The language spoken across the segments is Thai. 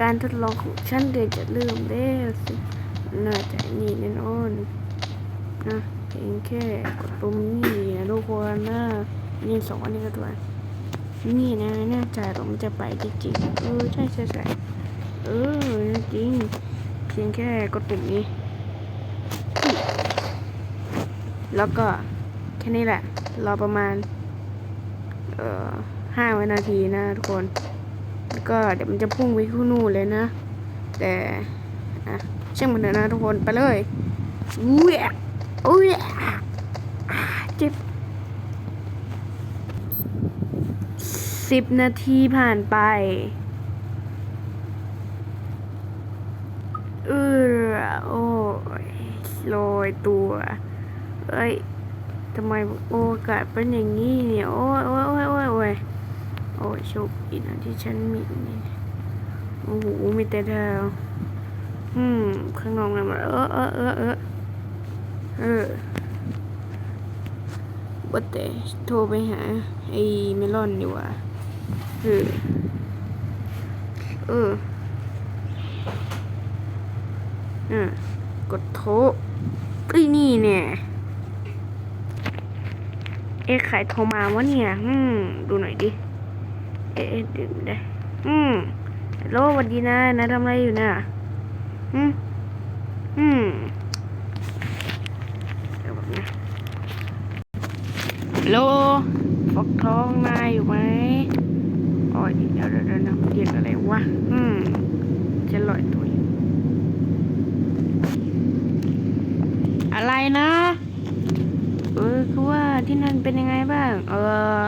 การทดลองของฉันเดี๋ยวจะลืมแล้สิน่าจะนี่แน่นอนนะเพียงแค่กดปุ่มนี่นะทุกคนนะนี่สองอันนี้ก็ตัวนี่นะแน่ใจว่ามันจะไปจริงๆเออใช่ใช่ใช่เออจริงเพียงแค่กดปุ่มนี้ แล้วก็แค่นี้แหละรอประมาณ เอ่อห้าวินาทีนะทุกคน ก็เดี๋ยวมันจะพุ่งไปที่นู่นเลยนะ แต่อะช่างมันเถอะนะทุกคนไปเลยอุ้ยอุ้ยเจ็บสิบนาทีผ่านไปเออโอ้ยลอยตัว เอ้ยทำไมโอกาสเป็นอย่างนี้เนี่ย โอ้โอ้ยโอ้ยโอ้ยโอ้ย โอ้ยโชคดีนะที่ฉันมีนี่โอ้โหมีแต่ดาวอืมข้างนอกนั่นมันเออเออเออเออเออว่าแต่โทรไปหาไอ้เมลอนดีกว่าเออเอออะกดโทรเอ้นี่เนี่ยเอ๊ะใครโทรมาวะเนี่ย อืม ดูหน่อยดิ เอ๊ะดื่มได้อืมฮัลโหลสวัสดีนะนะทำอะไรอยู่น่ะอืมอืมเดี๋ยวแบบนะฮัลโลฟอกทองนายอยู่ไหมโอ้ยเดี๋ยวเดี๋ยวเดี๋ยวนะเรียกอะไรวะอืมจะลอยตัวอะไรนะ เออคือว่าที่นั่นเป็นยังไงบ้าง เออ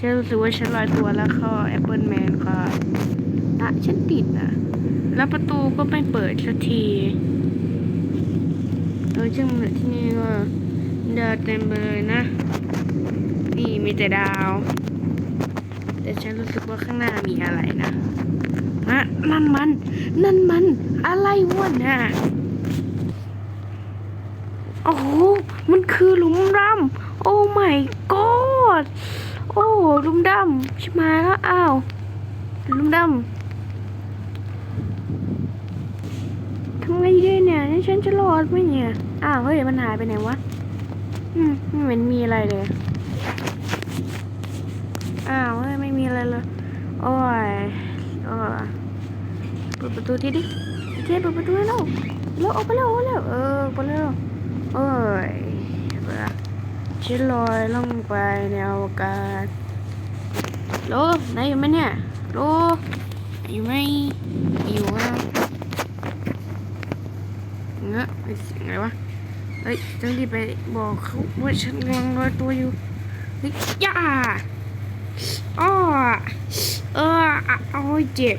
ฉันรู้สึกว่าฉันลอยตัวแล้วเข้าแอปเปิลแมนก็อะฉันติดนะแล้วประตูก็ไม่เปิดสักทีเออซึ่งที่นี่ก็ดาวเต็มไปเลยนะ นี่มีแต่ดาว แต่ฉันรู้สึกว่าข้างหน้ามีอะไรนะฮะนั่นมัน นั่นมัน อะไรวะน่ะโอ้โห มันคือหลุมดำโอ้ my god โอ้ห ลุมดำชิบหาแล้วอ้าวลุมดำทำไงดีเนี่ยนี่ฉันจะรอดไหมเนี่ยอ้าวเฮ้ยมันหายไปไหนวะอืมไม่เห็นมีอะไรเลยอ้าวเฮ้ยไม่มีอะไรเลยโอ้ยโอ้ยเปิดประตูทีดิเจ๊เปิดประตูให้เราเราออกไปแล้วออกไปแล้วเออไปแล้วโอ้ยเบื่อฉันลอยลงไปในอวกาศ โลนายอยู่ไหมเนี่ยโลอยู่ไหมอยู่อะเงอะไอ้เสียงอะไรวะเฮ้ยต้องรีบไปบอกเขาว่าฉันกำลังลอยตัวอยู่เฮ้ยย่าอ้อเอออะโอ้ยเจ็บ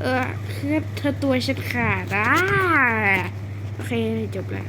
เออคือเธอตัวฉันขาดอะโอเคจบแล้ว